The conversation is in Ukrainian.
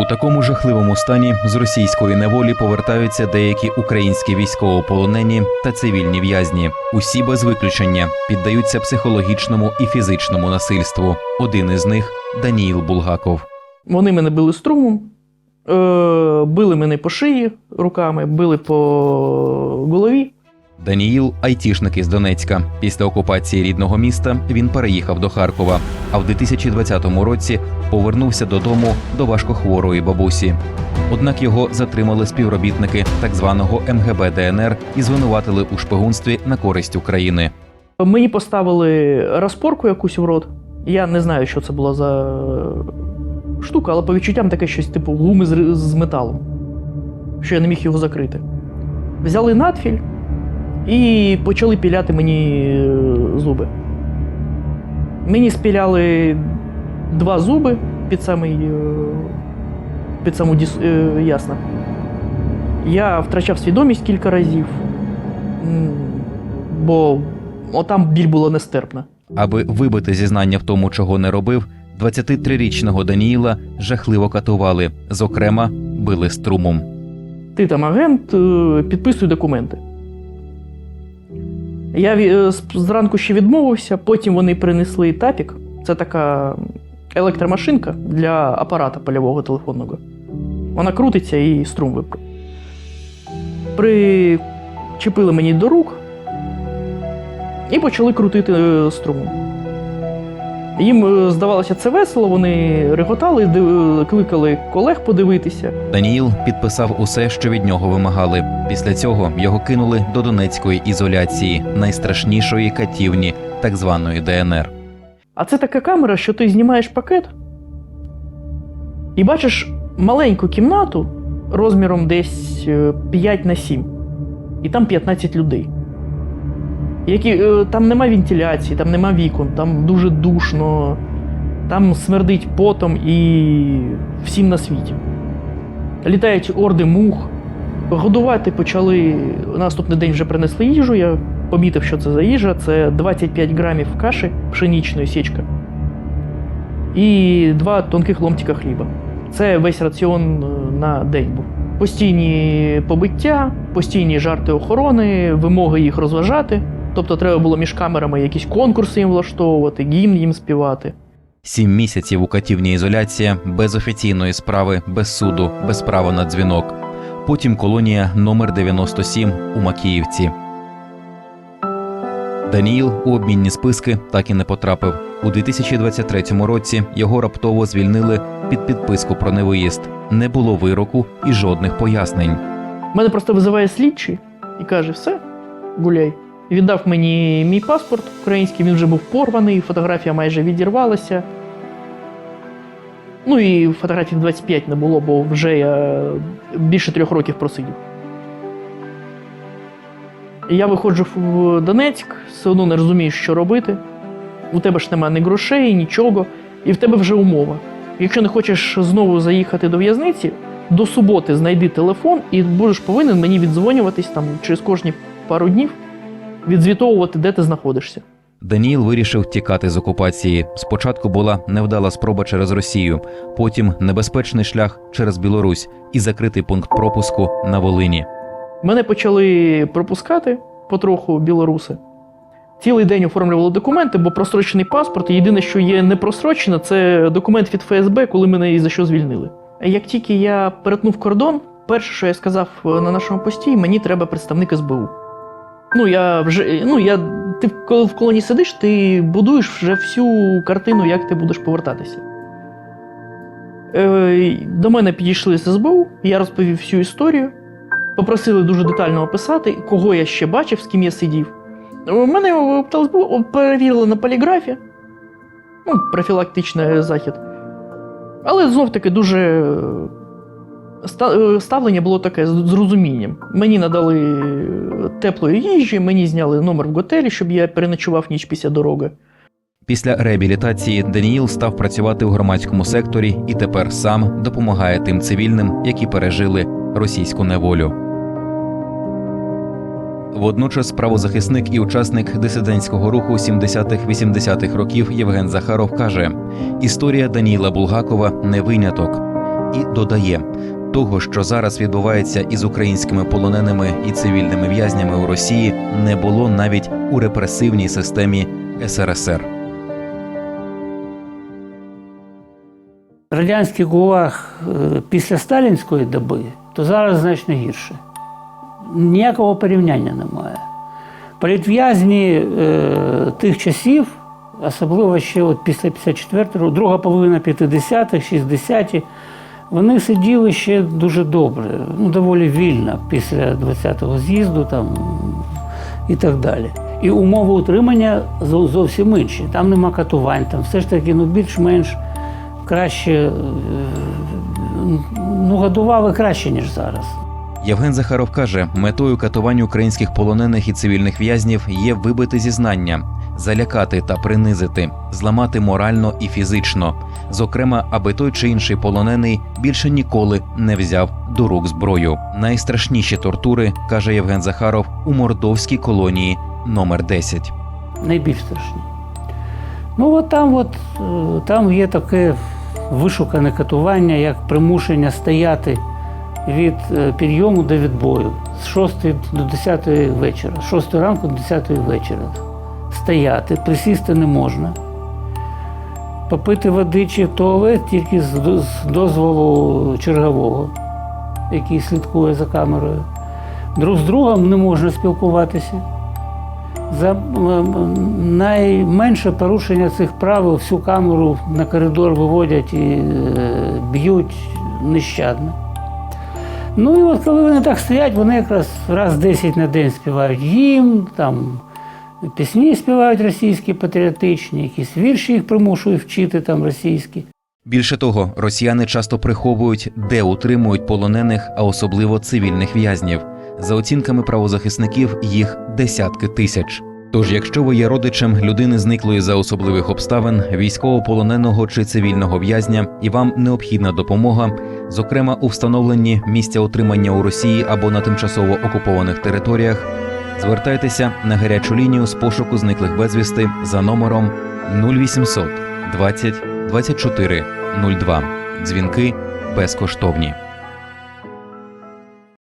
У такому жахливому стані з російської неволі повертаються деякі українські військовополонені та цивільні в'язні. Усі без виключення піддаються психологічному і фізичному насильству. Один із них Даніїл Булгаков. Вони мене били струмом, е, били мене по шиї руками, били по голові. Даніїл айтішник із Донецька. Після окупації рідного міста він переїхав до Харкова, а в 2020 році повернувся додому до важкохворої бабусі. Однак його затримали співробітники так званого МГБ ДНР і звинуватили у шпигунстві на користь України. Мені поставили розпорку якусь в рот. Я не знаю, що це була за штука, але по відчуттям таке щось типу гуми з, металом, що я не міг його закрити. Взяли надфіль і почали піляти мені е, зуби. Мені спіляли два зуби під самий. е, під саму діс, е, ясно. Я втрачав свідомість кілька разів, бо отам біль була нестерпна. Аби вибити зізнання в тому, чого не робив, 23-річного Даніїла жахливо катували, зокрема, били струмом. Ти там агент, підписуй документи. Я е, зранку ще відмовився, потім вони принесли тапік. Це така електромашинка для апарата польового телефонного. Вона крутиться і струм випр. Причепили мені до рук і почали крутити е, струмом. Їм е, здавалося це весело, вони реготали, кликали колег подивитися. Даніїл підписав усе, що від нього вимагали. Після цього його кинули до Донецької ізоляції, найстрашнішої катівні, так званої ДНР. А це така камера, що ти знімаєш пакет і бачиш маленьку кімнату розміром десь е, 5 на 7. І там 15 людей. Які, е, там нема вентиляції, там нема вікон, там дуже душно, там смердить потом і всім на світі. Літають орди мух. Годувати почали. Наступний день вже принесли їжу. Я помітив, що це за їжа. Це 25 грамів каші пшенічної січка і два тонких ломтика хліба. Це весь раціон е, на день був. Постійні побиття, постійні жарти охорони, вимоги їх розважати. Тобто треба було між камерами якісь конкурси їм влаштовувати, гімн їм співати. Сім місяців у катівній ізоляція без офіційної справи, без суду, без права на дзвінок. Потім колонія номер 97 у Макіївці. Даніїл у обмінні списки так і не потрапив. У 2023 році його раптово звільнили під підписку про невиїзд. Не було вироку і жодних пояснень. Мене просто визиває слідчий і каже: все, гуляй. Віддав мені мій паспорт український, він вже був порваний, фотографія майже відірвалася. Ну і фотографій 25 не було, бо вже я більше трьох років просидів. Я виходжу в Донецьк, все одно не розумію, що робити. У тебе ж немає ні грошей, нічого, і в тебе вже умова. Якщо не хочеш знову заїхати до в'язниці, до суботи знайди телефон і будеш повинен мені віддзвонюватись там через кожні пару днів, відзвітовувати, де ти знаходишся. Даніїл вирішив тікати з окупації. Спочатку була невдала спроба через Росію, потім небезпечний шлях через Білорусь і закритий пункт пропуску на Волині. Мене почали пропускати потроху білоруси. Цілий день оформлювали документи, бо прострочений паспорт. Єдине, що є не прострочено, це документ від ФСБ, коли мене і за що звільнили. Як тільки я перетнув кордон, перше, що я сказав на нашому пості, мені треба представник СБУ. Ну, я вже, ну, я, ти коли в колоні сидиш, ти будуєш вже всю картину, як ти будеш повертатися. Е, до мене підійшли з СБУ, я розповів всю історію. Попросили дуже детально описати, кого я ще бачив, з ким я сидів. Мене в ТЛСБУ перевірили на поліграфі. Ну, профілактичний захід. Але знов таки дуже е, е, ставлення було таке з з розумінням. Мені надали е, теплої їжі, мені зняли номер в готелі, щоб я переночував ніч після дороги. Після реабілітації Даніїл став працювати в громадському секторі і тепер сам допомагає тим цивільним, які пережили російську неволю. Водночас правозахисник і учасник дисидентського руху 70-х-80-х років Євген Захаров каже: історія Даніїла Булгакова не виняток. і додає. Того, що зараз відбувається із українськими полоненими і цивільними в'язнями у Росії, не було навіть у репресивній системі СРСР. Радянський ГУЛАГ е, після сталінської доби, то зараз значно гірше. Ніякого порівняння немає. Політв'язні е, тих часів, особливо ще от після 54-го, друга половина 50-х, 60-ті, вони сиділи ще дуже добре, ну, доволі вільно після 20-го з'їзду там, і так далі. І умови утримання зо- зовсім інші. Там нема катувань, там все ж таки ну, більш-менш краще, е, ну, годували краще, ніж зараз. Євген Захаров каже, метою катувань українських полонених і цивільних в'язнів є вибити зізнання, залякати та принизити, зламати морально і фізично, зокрема, аби той чи інший полонений більше ніколи не взяв до рук зброю. Найстрашніші тортури, каже Євген Захаров, у мордовській колонії номер 10. найбільш страшні. Ну, от там, от, е, там є таке вишукане катування, як примушення стояти від е, підйому до відбою з 6 до 10 вечора, з 6 ранку до 10 вечора. Стояти, присісти не можна. Попити води чи туалет тільки з дозволу чергового, який слідкує за камерою. Друг з другом не можна спілкуватися. За найменше порушення цих правил всю камеру на коридор виводять і е, б'ють нещадно. Ну і от коли вони так стоять, вони якраз раз 10 на день співають гімн, там пісні співають російські патріотичні, якісь вірші їх примушують вчити там російські. Більше того, росіяни часто приховують, де утримують полонених, а особливо цивільних в'язнів. За оцінками правозахисників, їх десятки тисяч. Тож, якщо ви є родичем людини зниклої за особливих обставин, військовополоненого чи цивільного в'язня, і вам необхідна допомога, зокрема у встановленні місця утримання у Росії або на тимчасово окупованих територіях, звертайтеся на гарячу лінію з пошуку зниклих безвісти за номером 0800 20 24 02. Дзвінки безкоштовні.